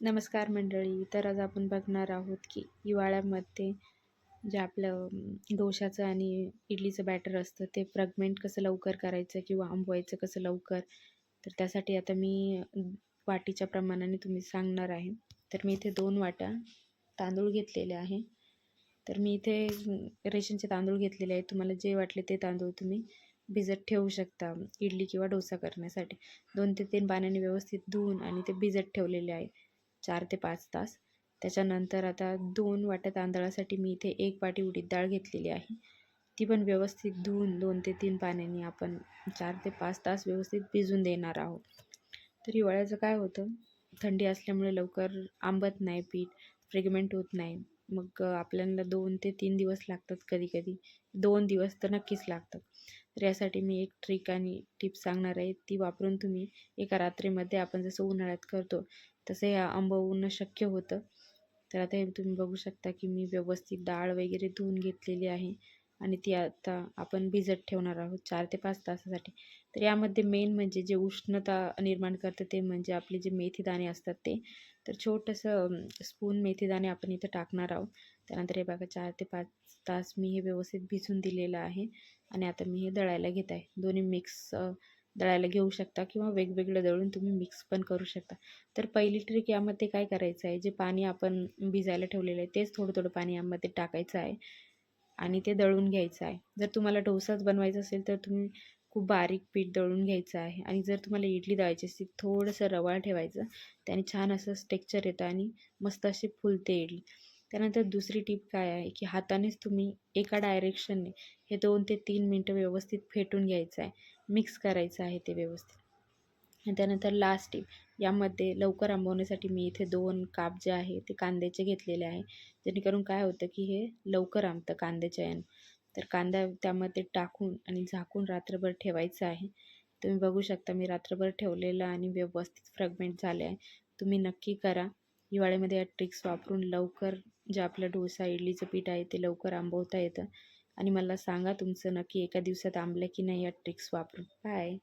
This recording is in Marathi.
नमस्कार मंडळी तर आज आपण बघणार आहोत की हिवाळ्यामध्ये जे आपलं डोशाचं आणि इडलीचं बॅटर असतं ते फ्रॅगमेंट कसं लवकर करायचं किंवा आंबवायचं कसं लवकर? तर त्यासाठी आता मी वाटीच्या प्रमाणाने तुम्ही सांगणार आहे. तर मी इथे दोन वाट्या तांदूळ घेतलेले आहे. तर मी इथे रेशनचे तांदूळ घेतलेले आहेत. तुम्हाला जे वाटले ते तांदूळ तुम्ही भिजत ठेवू शकता इडली किंवा डोसा करण्यासाठी. दोन ते तीन पाण्याने व्यवस्थित धुवून आणि ते भिजत ठेवलेले आहे. चार ते पाच तास. त्याच्यानंतर आता दोन वाट्या तांदळासाठी मी इथे एक वाटी उडीद डाळ घेतलेली आहे. ती पण व्यवस्थित धुवून दोन ते तीन पाण्याने आपण चार ते पाच तास व्यवस्थित भिजून देणार आहोत. तर हिवाळ्याचं काय होतं? थंडी असल्यामुळे लवकर आंबत नाही पीठ फ्रेगमेंट होत नाही. मग आपल्याला दोन ते तीन दिवस लागतात कधी कधी दोन दिवस तर नक्कीच लागतात. तर यासाठी मी एक ट्रिक आणि टिप सांगणार आहे. ती वापरून तुम्ही एका रात्रीमध्ये आपण जसं उन्हाळ्यात करतो तसं हे आंबवणं शक्य होतं. तर आता हे तुम्ही बघू शकता की मी व्यवस्थित डाळ वगैरे धुवून घेतलेली आहे आणि ती आता आपण भिजत ठेवणार आहोत चार ते पाच तासासाठी. तर यामध्ये मेन म्हणजे जे उष्णता निर्माण करतं ते म्हणजे आपले जे मेथीदाणे असतात ते. तर छोटंसं स्पून मेथीदाणे आपण इथं टाकणार आहोत. त्यानंतर हे बघा चार ते पाच तास मी हे व्यवस्थित भिजून दिलेलं आहे. आणि आता मी हे दळायला घेत आहे. दोन्ही मिक्स दळायला घेऊ शकता किंवा वेगवेगळं दळून तुम्ही मिक्स पण करू शकता. तर पहिली ट्रिक यामध्ये काय करायचं आहे? जे पाणी आपण भिजायला ठेवलेलं आहे तेच थोडं थोडं पाणी यामध्ये टाकायचं आहे आणि ते दळून घ्यायचं आहे. जर तुम्हाला डोसाच बनवायचा असेल तर तुम्ही खूप बारीक पीठ दळून घ्यायचं आहे आणि जर तुम्हाला इडली दळायची असेल थोडंसं रवाळ ठेवायचं. त्याने छान असं टेक्स्चर येतं आणि मस्त अशी फुलते इडली. त्यानंतर दुसरी टीप काय आहे की हातानेच तुम्ही एका डायरेक्शनने हे दोन ते तीन मिनटं व्यवस्थित फेटून घ्यायचं आहे. मिक्स करायचं आहे ते व्यवस्थित. आणि त्यानंतर लास्ट टीप यामध्ये लवकर आंबवण्यासाठी मी इथे दोन काप जे आहे ते कांद्याचे घेतलेले आहे. जेणेकरून काय होतं की हे लवकर आंबतं कांद्याच्या यानं. तर कांदा त्यामध्ये टाकून आणि झाकून रात्रभर ठेवायचं आहे. तुम्ही बघू शकता मी रात्रभर ठेवलेलं आणि व्यवस्थित फ्रॅगमेंट झाले आहे. तुम्ही नक्की करा. हिवाळ्यामध्ये या ट्रिक्स वापरून लवकर जे आपलं डोसा इडलीचं पीठ आहे ते लवकर आंबवता येतं. आणि मला सांगा तुमचं नक्की एका दिवसात आंबलं की नाही या ट्रिक्स वापरून. बाय